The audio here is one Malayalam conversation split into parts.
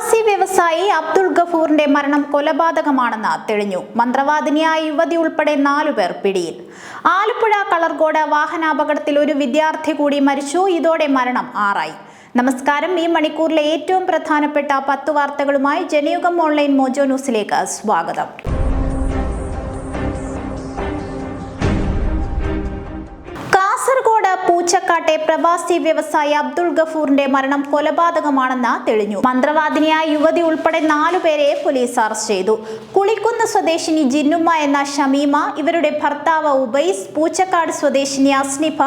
പ്രവാസി വ്യവസായി അബ്ദുൾ ഗഫൂറിന്റെ മരണം കൊലപാതകമാണെന്ന് തെളിഞ്ഞു. മന്ത്രവാദിനിയായ യുവതി ഉൾപ്പെടെ നാലുപേർ പിടിയിൽ. ആലപ്പുഴ കളർകോട് വാഹനാപകടത്തിൽ ഒരു വിദ്യാർത്ഥി കൂടി മരിച്ചു. ഇതോടെ മരണം ആറായി. നമസ്കാരം. ഈ മണിക്കൂറിലെ ഏറ്റവും പ്രധാനപ്പെട്ട പത്ത് വാർത്തകളുമായി ജനയുഗം ഓൺലൈൻ മോജോ ന്യൂസിലേക്ക് സ്വാഗതം. പൂച്ചക്കാട്ടെ പ്രവാസി വ്യവസായി അബ്ദുൾ ഗഫൂറിന്റെ മരണം കൊലപാതകമാണെന്ന് തെളിഞ്ഞു. മന്ത്രവാദിനിയായ യുവതി ഉൾപ്പെടെ നാലുപേരെ പോലീസ് അറസ്റ്റ് ചെയ്തു. കുളിക്കുന്ന് സ്വദേശിനി ജിന്നുമ്മ എന്ന ഷമീമ ഇവരുടെ ഭർത്താവ് ഉബൈസ് പൂച്ചക്കാട് സ്വദേശിനി അസ്നിഫ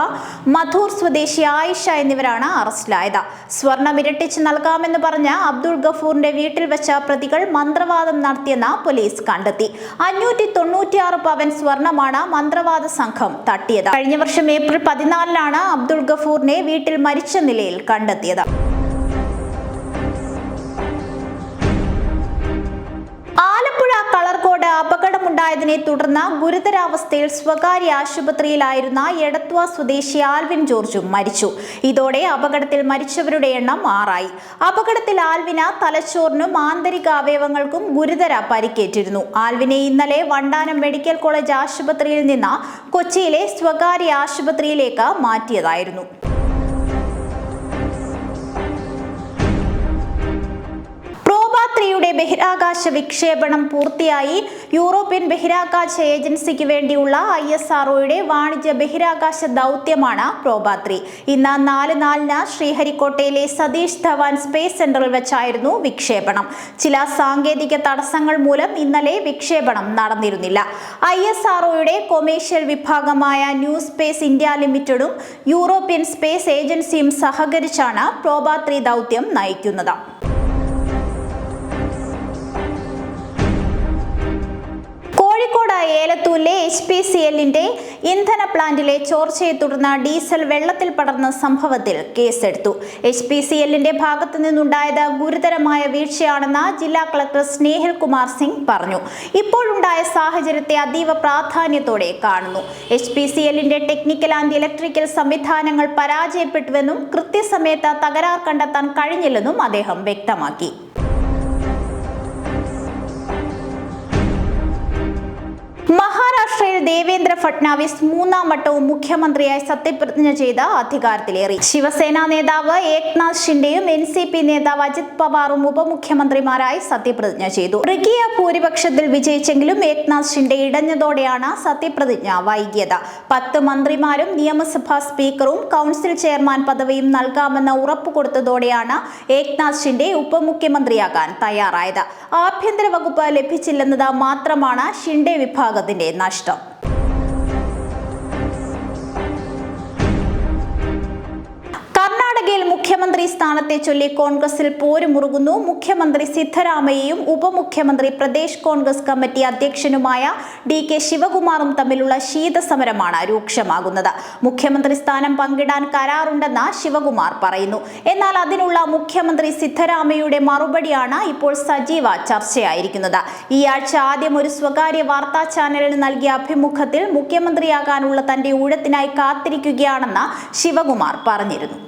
മധൂർ സ്വദേശി ആയിഷ എന്നിവരാണ് അറസ്റ്റിലായത്. സ്വർണം ഇരട്ടിച്ച് നൽകാമെന്ന് പറഞ്ഞ അബ്ദുൾ ഗഫൂറിന്റെ വീട്ടിൽ വെച്ച പ്രതികൾ മന്ത്രവാദം നടത്തിയെന്ന് പോലീസ് കണ്ടെത്തി. അഞ്ഞൂറ്റി തൊണ്ണൂറ്റിയാറ് പവൻ സ്വർണമാണ് മന്ത്രവാദ സംഘം തട്ടിയത്. കഴിഞ്ഞ വർഷം ഏപ്രിൽ പതിനാലിനാണ് അബ്ദുൾ ഗഫൂറിനെ വീട്ടിൽ മരിച്ച നിലയിൽ കണ്ടെത്തിയത് അപകടമുണ്ടായതിനെ തുടർന്ന് ഗുരുതരാവസ്ഥയിൽ സ്വകാര്യ ആശുപത്രിയിലായിരുന്ന എടത്വ സ്വദേശി ആൽവിൻ ജോർജും മരിച്ചു. ഇതോടെ അപകടത്തിൽ മരിച്ചവരുടെ എണ്ണം ആറായി. അപകടത്തിൽ ആൽവിന് തലച്ചോറിനും ആന്തരിക അവയവങ്ങൾക്കും ഗുരുതര പരിക്കേറ്റിരുന്നു. ആൽവിനെ ഇന്നലെ വണ്ടാനം മെഡിക്കൽ കോളേജ് ആശുപത്രിയിൽ നിന്ന് കൊച്ചിയിലെ സ്വകാര്യ ആശുപത്രിയിലേക്ക് മാറ്റിയതായിരുന്നു. ബഹിരാകാശ വിക്ഷേപണം പൂർത്തിയായി. യൂറോപ്യൻ ബഹിരാകാശ ഏജൻസിക്ക് വേണ്ടിയുള്ള ഐ എസ് ആർഒയുടെ വാണിജ്യ ബഹിരാകാശ ദൗത്യമാണ് പ്രോബാത്രി ഇന്ന് നാല് നാലിന് ശ്രീഹരിക്കോട്ടയിലെ സതീഷ് ധവാൻ സ്പേസ് സെന്ററിൽ വെച്ചായിരുന്നു വിക്ഷേപണം. ചില സാങ്കേതിക തടസ്സങ്ങൾ മൂലം ഇന്നലെ വിക്ഷേപണം നടന്നിരുന്നില്ല. ഐ എസ് ആർഒയുടെ കൊമേഴ്ഷ്യൽ വിഭാഗമായ ന്യൂ സ്പേസ് ഇന്ത്യ ലിമിറ്റഡും യൂറോപ്യൻ സ്പേസ് ഏജൻസിയും സഹകരിച്ചാണ് പ്രോബാത്രി ദൗത്യം നയിക്കുന്നത്. ഏലത്തൂരിലെ എച്ച് പി സി എല്ലിന്റെ ഇന്ധന പ്ലാന്റിലെ ചോർച്ചയെ തുടർന്ന് ഡീസൽ വെള്ളത്തിൽ പടർന്ന സംഭവത്തിൽ കേസെടുത്തു. എച്ച് പി സി എല്ലിന്റെ ഭാഗത്തു നിന്നുണ്ടായത് ഗുരുതരമായ വീഴ്ചയാണെന്ന് ജില്ലാ കളക്ടർ സ്നേഹിൽ കുമാർ സിംഗ് പറഞ്ഞു. ഇപ്പോഴുണ്ടായ സാഹചര്യത്തെ അതീവ പ്രാധാന്യത്തോടെ കാണുന്നു. എച്ച് പി സി എല്ലിന്റെ ടെക്നിക്കൽ ആൻഡ് ഇലക്ട്രിക്കൽ സംവിധാനങ്ങൾ പരാജയപ്പെട്ടുവെന്നും കൃത്യസമയത്ത് തകരാർ കണ്ടെത്താൻ കഴിഞ്ഞില്ലെന്നും അദ്ദേഹം വ്യക്തമാക്കി. ദേവേന്ദ്ര ഫട്നാവിസ് മൂന്നാം വട്ടവും മുഖ്യമന്ത്രിയായി സത്യപ്രതിജ്ഞ ചെയ്ത് അധികാരത്തിലേറി. ശിവസേന നേതാവ് ഏക്നാഥ് ഷിൻഡെയും എൻ സി പി നേതാവ് അജിത് പവാറും ഉപമുഖ്യമന്ത്രിമാരായി സത്യപ്രതിജ്ഞ ചെയ്തു. മൃഗീയ ഭൂരിപക്ഷത്തിൽ വിജയിച്ചെങ്കിലും ഏക്നാഥ് ഷിൻഡെ ഇടഞ്ഞതോടെയാണ് സത്യപ്രതിജ്ഞ വൈകിയത്. പത്ത് മന്ത്രിമാരും നിയമസഭാ സ്പീക്കറും കൗൺസിൽ ചെയർമാൻ പദവിയും നൽകാമെന്ന് ഉറപ്പു കൊടുത്തതോടെയാണ് ഏക്നാഥ് ഷിൻഡെ ഉപമുഖ്യമന്ത്രിയാകാൻ തയ്യാറായത്. ആഭ്യന്തര വകുപ്പ് ലഭിച്ചില്ലെന്നത് മാത്രമാണ് ഷിൻഡെ വിഭാഗത്തിന്റെ നഷ്ടം. മുഖ്യമന്ത്രി സ്ഥാനത്തെ ചൊല്ലി കോൺഗ്രസിൽ പോരുമുറുകുന്നു മുഖ്യമന്ത്രി സിദ്ധരാമയ്യയും ഉപമുഖ്യമന്ത്രി പ്രദേശ് കോൺഗ്രസ് കമ്മിറ്റി അധ്യക്ഷനുമായ ഡി കെ ശിവകുമാറും തമ്മിലുള്ള ശീതസമരമാണ് രൂക്ഷമാകുന്നത്. മുഖ്യമന്ത്രി സ്ഥാനം പങ്കിടാൻ കരാറുണ്ടെന്ന് ശിവകുമാർ പറയുന്നു. എന്നാൽ അതിനുള്ള മുഖ്യമന്ത്രി സിദ്ധരാമയ്യയുടെ മറുപടിയാണ് ഇപ്പോൾ സജീവ ചർച്ചയായിരിക്കുന്നത്. ഈ ആഴ്ച ആദ്യം ഒരു സ്വകാര്യ വാർത്താ ചാനലിന് നൽകിയ അഭിമുഖത്തിൽ മുഖ്യമന്ത്രിയാകാനുള്ള തന്റെ ഊഴത്തിനായി കാത്തിരിക്കുകയാണെന്ന് ശിവകുമാർ പറഞ്ഞിരുന്നു.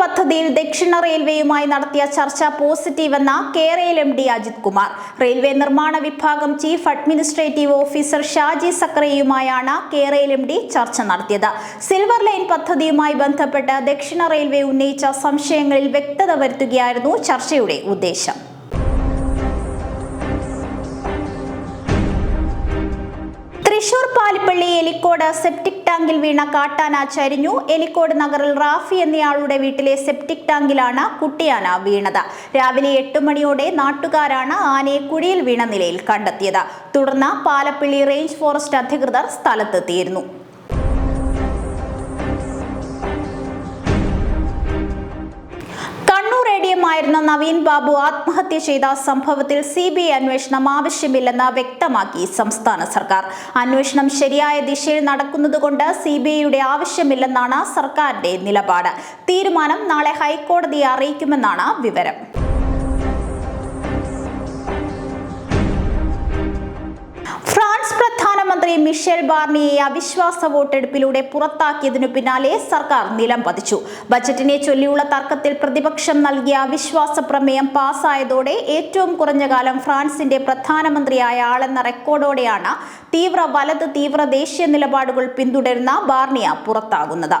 പദ്ധതിയിൽ ദക്ഷിണ റെയിൽവേയുമായി നടത്തിയ ചർച്ച പോസിറ്റീവ് എന്ന കേരയിൽ M D Ajit Kumar. Railway നിർമ്മാണ വിഭാഗം ചീഫ് അഡ്മിനിസ്ട്രേറ്റീവ് ഓഫീസർ ഷാജി സക്രയുമായാണ് കേരയിൽ എം ഡി ചർച്ച നടത്തിയത്. സിൽവർ ലൈൻ പദ്ധതിയുമായി ബന്ധപ്പെട്ട് ദക്ഷിണ റെയിൽവേ ഉന്നയിച്ച സംശയങ്ങളിൽ വ്യക്തത വരുത്തുകയായിരുന്നു ചർച്ചയുടെ ഉദ്ദേശം. തൃശൂർ പാലിപ്പള്ളി എലിക്കോട് സെപ്റ്റിക് ടാങ്കിൽ വീണ കാട്ടാന ചരിഞ്ഞു. എലിക്കോട് നഗറിൽ റാഫി എന്നയാളുടെ വീട്ടിലെ സെപ്റ്റിക് ടാങ്കിലാണ് കുട്ടിയാന വീണത്. രാവിലെ എട്ട് മണിയോടെ നാട്ടുകാരാണ് ആനയെ കുഴിയിൽ വീണ നിലയിൽ കണ്ടെത്തിയത്. തുടർന്ന് പാലപ്പള്ളി റേഞ്ച് ഫോറസ്റ്റ് അധികൃതർ സ്ഥലത്തെത്തിയിരുന്നു. ആയിരുന്ന നവീൻ ബാബു ആത്മഹത്യ ചെയ്ത സംഭവത്തിൽ സി ബി ഐ അന്വേഷണം ആവശ്യമില്ലെന്ന് വ്യക്തമാക്കി സംസ്ഥാന സർക്കാർ. അന്വേഷണം ശരിയായ ദിശയിൽ നടക്കുന്നതുകൊണ്ട് സി ബി ഐയുടെ ആവശ്യമില്ലെന്നാണ് സർക്കാരിന്റെ നിലപാട്. തീരുമാനം നാളെ ഹൈക്കോടതിയെ അറിയിക്കുമെന്നാണ് വിവരം. ധനമന്ത്രി മിഷേൽ ബാർണിയെ അവിശ്വാസ വോട്ടെടുപ്പിലൂടെ പുറത്താക്കിയതിനു പിന്നാലെ സർക്കാർ നിലം പതിച്ചു. ബജറ്റിനെ ചൊല്ലിയുള്ള തർക്കത്തിൽ പ്രതിപക്ഷം നൽകിയ അവിശ്വാസ പ്രമേയം പാസ്സായതോടെ ഏറ്റവും കുറഞ്ഞ കാലം ഫ്രാൻസിന്റെ പ്രധാനമന്ത്രിയായ ആളെന്ന റെക്കോർഡോടെയാണ് തീവ്ര വലത് തീവ്ര ദേശീയ നിലപാടുകൾ പിന്തുടരുന്ന ബാർണിയ പുറത്താകുന്നത്.